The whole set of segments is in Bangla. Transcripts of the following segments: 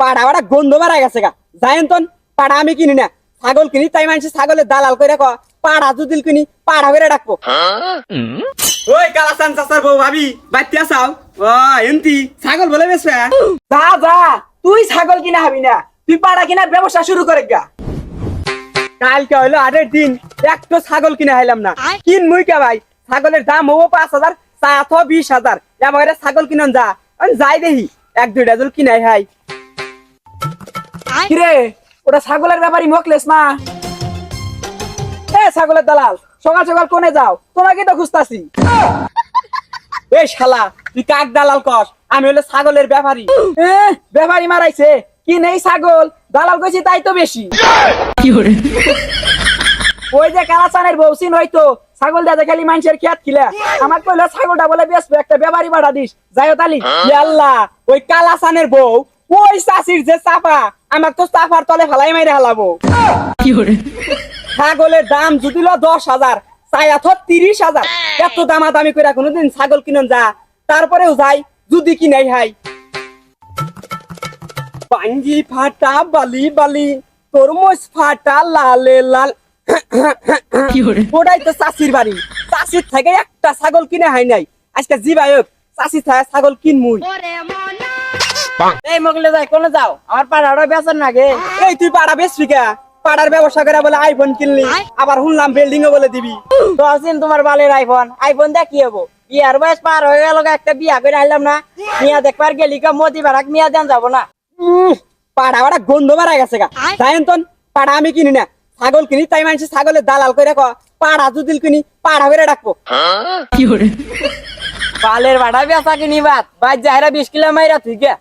পাড়া পাড়া গন্ধ মারা গেছে গা। যাইন তন, পাড়া আমি কিনি না। ছাগল কিনি, তাই মানুষ ছাগলের দালাল করে ক পাড়া যদি কিনি, পাড়া করে ডাকবো। ওই কালাসান চাচার বউ ভাবি বাচ্চা চাও ও এমতি ছাগল বলে বেসবে যা যা, তুই ছাগল কিনা হবি না, তুই পাড়া কিনার ব্যবসা শুরু করে গা। কালকে হইল আটের দিন, একটা ছাগল কিনে হাইলাম না। কিন মুই কে ভাই? ছাগলের দাম হব পাঁচ হাজার চাথ বিশ হাজার। এবার ছাগল কিনন যা যাই দেখি, এক দুইটা জল কিনাই হাই। কিরে? ওটা ছাগলের ব্যাপারই মোকলেস না এ ছাগলের দালাল সকাল সকাল কোনে যাও? তোমাকে তো খুঁজতাছি। এই শালা তুই কাক দালাল কস? আমি হলো ছাগলের ব্যাপারী। মারাইছে। কি নেই ছাগল? দালাল কইছি তাই তো বেশি। ওই যে কালাচানের বউসিন হয়তো ছাগল দাদা খালি মানুষের খেত খিলা। আমার কইলো ছাগলটা বলে বেশ একটা ব্যাপারী বাড়া দিস। যাইও তালি। আল্লাহ ওই কালাচানের বউ ওই চাষির যে চাপা আমার তো চাপার তলে ফেলাই মাইরে হালাবো ছাগলের দাম যদি লো দশ হাজার চাইয়া থ তিরিশ হাজার। এত দামা দামি করে কোনোদিন ছাগল কিনন যা তারপরেও যাই যদি কিনাই হাই। পাঞ্জি ফাটা বালি বালি তরমুজ ফাটা লালে লাল। ওটাই তো চাষির বাড়ি। চাষির থেকে একটা ছাগল কিনে হয় নাই। আজকে জিবায়ক চাষি থাকে ছাগল কিনমুই। এই মগলে যাই কোনে যাও? আমার পাড়াটা বেচার নাগে এই তুই পাড়া বেচবি কে? পাড়ার ব্যবসা করে বলে আইফোন কিনলি আবার শুনলাম বিল্ডিং বলে দিবি। তো আছেন তোমার বালের আইফোন আইফোন দেখ কি হব? বিয়ার বয়স পার হয়ে গেল একটা বিয়া করে আইলাম না। মিয়া দেখবার গেলি কা মিয়া দেন যাব না। উম, পাড়া পাড়া গন্ধ মারা গেছে গা। পাড়া আমি কিনি না। ছাগল কিনি তাই মানুষ ছাগলের দালাল করে ক পাড়া যদি কিনি পাড়া করে ডাকবো। বালের বাড়া বেচা কিনি বাদ। বাদ যাহেরা বিশ কিলো মাইরা তুই কে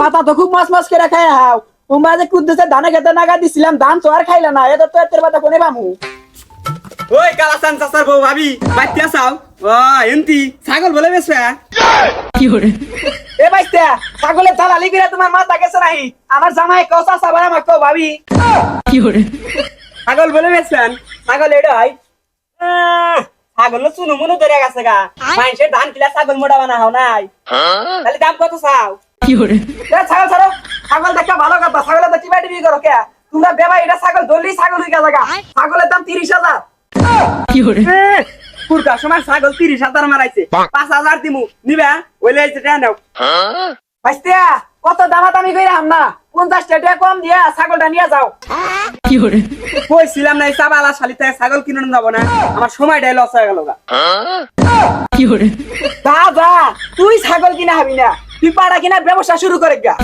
পাতা তো খুব মাছ মাছ করে খাই হাও। তোমরা যে কুদ্দুসে ধানে খেতে নাগা দিছিলাম ধান তো আর খাইলে না এটা তো এতের পাতা কোনে পামু? ওই কালাসান চাচার বউ ভাবি বাচ্চা চাও ও এমতি ছাগল বলে বেসবে এ বাইস্তা ছাগলের দালালি করে তোমার মাথা গেছে নাহি। আমার জামাই কসা সাবার আমার কো ভাবি ছাগল বলে বেসবেন ছাগল এটা হয়। ছাগল চুনু মুনু ধরে গেছে গা। মানুষের ধান কিলা ছাগল মোটা বানা হও নাই তাহলে দাম কত চাও? এ, ছাগল ছাড়ো। ছাগল দেখা ভালো কথা। ছাগলের তো টিপা টিপি করো কে? তোমরা বেবা এটা ছাগল ধরলেই ছাগল হয়ে গেছে গা। ছাগলের দাম তিরিশ হাজার। পুরকা সময় ছাগল তিরিশ হাজার মারাইছে। পাঁচ হাজার দিমু। নিবে ওইলে নাও। ভাইস্তিয়া কত দামা দামি কইরা আম না? পঞ্চাশ টাকা কম দিয়া ছাগলটা নিয়ে যাও। কইছিলাম না এই চাবালা শালিতে ছাগল কিনে যাব না। আমার সময়টাই লস হয়ে গেল গা। যা যা তুই ছাগল কিনা হবি না। তুই পাড়া কিনা ব্যবসা শুরু করে গা।